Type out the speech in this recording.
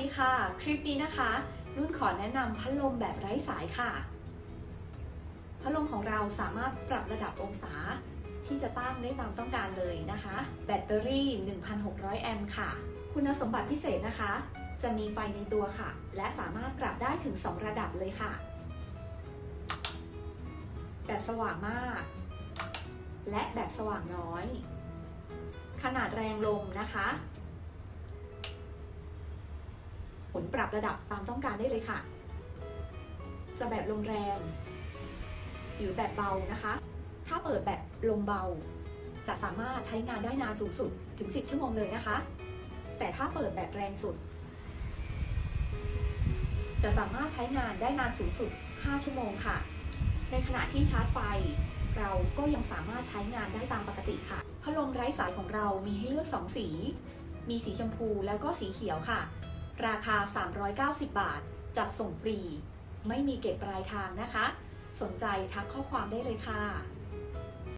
ดีค่ะ คลิปนี้นะคะ นุ่นขอแนะนำพัดลมแบบไร้สายค่ะ พัดลมของเราสามารถปรับระดับองศาที่จะตั้งได้ตามต้องการเลยนะคะ แบตเตอรี่ 1,600 แอมป์ค่ะ คุณสมบัติพิเศษนะคะ จะมีไฟในตัวค่ะ และสามารถปรับได้ถึง 2 ระดับเลยค่ะ แบบสว่างมาก และแบบสว่างน้อย ขนาดแรงลมนะคะ หมุนปรับระดับตามต้องการได้เลยค่ะ จะแบบลมแรงหรือแบบเบานะคะ ถ้าเปิดแบบลมเบา จะสามารถใช้งานได้นานสูงสุดถึง 10 ชั่วโมงเลยนะคะ แต่ถ้าเปิดแบบแรงสุด จะสามารถใช้งานได้นานสูงสุด 5 ชั่วโมงค่ะ ในขณะที่ชาร์จไฟเราก็ยังสามารถใช้งานได้ตามปกติค่ะ พัดลมไร้สายของเรามีให้เลือก 2 สี มีสีชมพูแล้วก็สีเขียวค่ะ ราคา 390 บาท จัดส่งฟรี ไม่มีเก็บปลายทางนะคะ สนใจทักข้อความได้เลยค่ะ